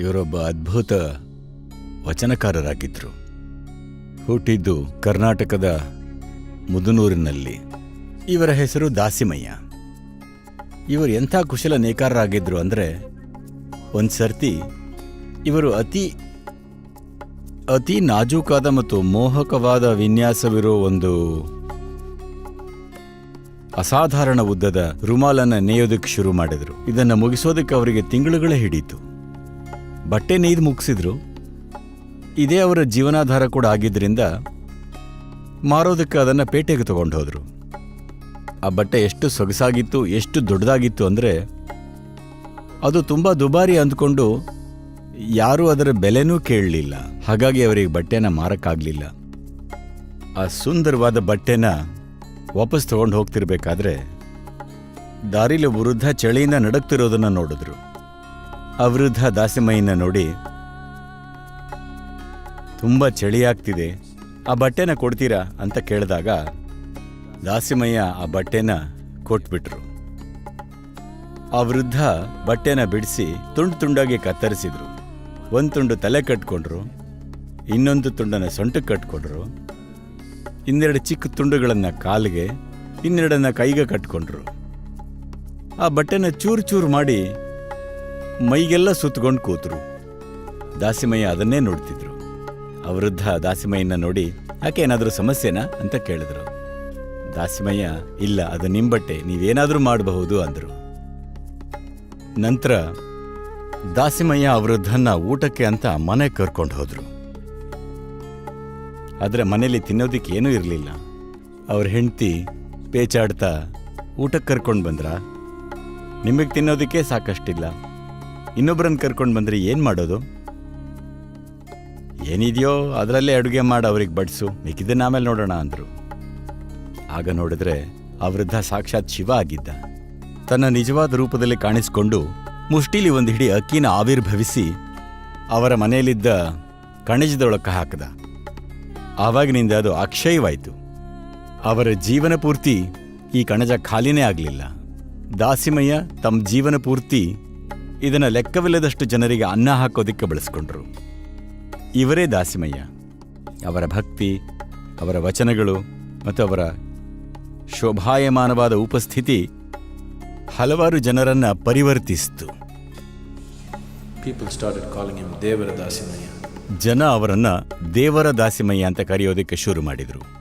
ಇವರೊಬ್ಬ ಅದ್ಭುತ ವಚನಕಾರರಾಗಿದ್ದರು ಹುಟ್ಟಿದ್ದು ಕರ್ನಾಟಕದ ಮುದುನೂರಿನಲ್ಲಿ. ಇವರ ಹೆಸರು ದಾಸಿಮಯ್ಯ. ಇವರು ಎಂಥ ಕುಶಲ ನೇಕಾರರಾಗಿದ್ದರು ಅಂದರೆ, ಒಂದು ಸರ್ತಿ ಇವರು ಅತಿ ಅತಿ ನಾಜೂಕಾದ ಮತ್ತು ಮೋಹಕವಾದ ವಿನ್ಯಾಸವಿರೋ ಒಂದು ಅಸಾಧಾರಣ ಉದ್ದದ ರುಮಾಲನ್ನು ನೇಯೋದಕ್ಕೆ ಶುರು ಮಾಡಿದರು. ಇದನ್ನು ಮುಗಿಸೋದಕ್ಕೆ ಅವರಿಗೆ ತಿಂಗಳುಗಳೇ ಹಿಡೀತು. ಬಟ್ಟೆ ನೇಯ್ದು ಮುಗಿಸಿದ್ರು. ಇದೇ ಅವರ ಜೀವನಾಧಾರ ಕೂಡ ಆಗಿದ್ದರಿಂದ ಮಾರೋದಕ್ಕೆ ಅದನ್ನು ಪೇಟೆಗೆ ತಗೊಂಡು ಹೋದರು. ಆ ಬಟ್ಟೆ ಎಷ್ಟು ಸೊಗಸಾಗಿತ್ತು, ಎಷ್ಟು ದೊಡ್ಡದಾಗಿತ್ತು ಅಂದರೆ ಅದು ತುಂಬ ದುಬಾರಿ ಅಂದ್ಕೊಂಡು ಯಾರೂ ಅದರ ಬೆಲೆನೂ ಕೇಳಲಿಲ್ಲ. ಹಾಗಾಗಿ ಅವರಿಗೆ ಬಟ್ಟೆನ ಮಾರಕ್ಕಾಗಲಿಲ್ಲ. ಆ ಸುಂದರವಾದ ಬಟ್ಟೆನ ವಾಪಸ್ ತಗೊಂಡು ಹೋಗ್ತಿರ್ಬೇಕಾದ್ರೆ ದಾರಿಲಿ ವೃದ್ಧ ಚಳಿಯಿಂದ ನಡಕ್ತಿರೋದನ್ನು ನೋಡಿದ್ರು. ಆ ವೃದ್ಧ ದಾಸಿಮಯ್ಯನ ನೋಡಿ ತುಂಬ ಚಳಿ ಆಗ್ತಿದೆ ಆ ಬಟ್ಟೆನ ಕೊಡ್ತೀರಾ ಅಂತ ಕೇಳಿದಾಗ ದಾಸಿಮಯ್ಯ ಆ ಬಟ್ಟೆನ ಕೊಟ್ಬಿಟ್ರು. ಆ ವೃದ್ಧ ಬಟ್ಟೆನ ಬಿಡಿಸಿ ತುಂಡು ತುಂಡಾಗಿ ಕತ್ತರಿಸಿದ್ರು. ಒಂದು ತುಂಡು ತಲೆ ಕಟ್ಕೊಂಡ್ರು, ಇನ್ನೊಂದು ತುಂಡನ್ನು ಸೊಂಟಕ್ಕೆ ಕಟ್ಕೊಂಡ್ರು, ಇನ್ನೆರಡು ಚಿಕ್ಕ ತುಂಡುಗಳನ್ನು ಕಾಲಿಗೆ, ಇನ್ನೆರಡನ್ನು ಕೈಗೆ ಕಟ್ಕೊಂಡ್ರು. ಆ ಬಟ್ಟೆನ ಚೂರು ಚೂರು ಮಾಡಿ ಮೈಗೆಲ್ಲ ಸುತ್ತಕೊಂಡು ಕೂತರು. ದಾಸಿಮಯ್ಯ ಅದನ್ನೇ ನೋಡ್ತಿದ್ರು. ಅವೃದ್ಧ ವೃದ್ಧ ದಾಸಿಮಯ್ಯನ ನೋಡಿ ಯಾಕೆ ಏನಾದರೂ ಸಮಸ್ಯೆನಾ? ಅಂತ ಕೇಳಿದ್ರು. ದಾಸಿಮಯ್ಯ, ಇಲ್ಲ, ಅದು ನಿಮ್ಮ ಬಟ್ಟೆ ನೀವೇನಾದರೂ ಮಾಡಬಹುದು, ಅಂದರು. ನಂತರ ದಾಸಿಮಯ್ಯ ಆ ವೃದ್ಧನ್ನ ಊಟಕ್ಕೆ ಅಂತ ಮನೆ ಕರ್ಕೊಂಡು ಹೋದರು. ಆದರೆ ಮನೇಲಿ ತಿನ್ನೋದಕ್ಕೆ ಏನೂ ಇರಲಿಲ್ಲ. ಅವ್ರ ಹೆಂಡತಿ ಪೇಚಾಡ್ತಾ ಊಟಕ್ಕೆ ಕರ್ಕೊಂಡು ಬಂದ್ರ? ನಿಮಗೆ ತಿನ್ನೋದಕ್ಕೆ ಸಾಕಷ್ಟಿಲ್ಲ. ಇನ್ನೊಬ್ಬರನ್ನ ಕರ್ಕೊಂಡು ಬಂದ್ರೆ ಏನು ಮಾಡೋದು? ಏನಿದೆಯೋ ಅದರಲ್ಲೇ ಅಡುಗೆ ಮಾಡಿ ಅವ್ರಿಗೆ ಬಡಿಸು. ಮಿಕ್ಕಿದ್ದನ್ನ ಆಮೇಲೆ ನೋಡೋಣ ಅಂದರು. ಆಗ ನೋಡಿದ್ರೆ ಆ ವೃದ್ಧ ಸಾಕ್ಷಾತ್ ಶಿವ ಆಗಿದ್ದ. ತನ್ನ ನಿಜವಾದ ರೂಪದಲ್ಲಿ ಕಾಣಿಸಿಕೊಂಡು ಮುಷ್ಟಿಲಿ ಒಂದು ಹಿಡಿ ಅಕ್ಕಿನ ಆವಿರ್ಭವಿಸಿ ಅವರ ಮನೆಯಲ್ಲಿದ್ದ ಕಣಜದೊಳಕ್ಕೆ ಹಾಕದ. ಆವಾಗಿನಿಂದ ಅದು ಅಕ್ಷಯವಾಯಿತು. ಅವರ ಜೀವನ ಪೂರ್ತಿ ಈ ಕಣಜ ಖಾಲಿನೇ ಆಗಲಿಲ್ಲ. ದಾಸಿಮಯ್ಯ ತಮ್ಮ ಜೀವನ ಪೂರ್ತಿ ಇದನ್ನ ಲೆಕ್ಕವಿಲ್ಲದಷ್ಟು ಜನರಿಗೆ ಅನ್ನ ಹಾಕೋದಿಕ್ಕೆ ಬಳಸ್ಕೊಂಡ್ರು. ಇವರೇ ದಾಸಿಮಯ್ಯ. ಅವರ ಭಕ್ತಿ ಅವರ ವಚನಗಳು ಮತ್ತು ಅವರ ಶೋಭಾಯಮಾನವಾದ ಉಪಸ್ಥಿತಿ ಹಲವಾರು ಜನರನ್ನು ಪರಿವರ್ತಿಸಿತು. ಜನ ಅವರನ್ನು ದೇವರ ದಾಸಿಮಯ್ಯ ಅಂತ ಕರೆಯೋದಕ್ಕೆ ಶುರು ಮಾಡಿದರು.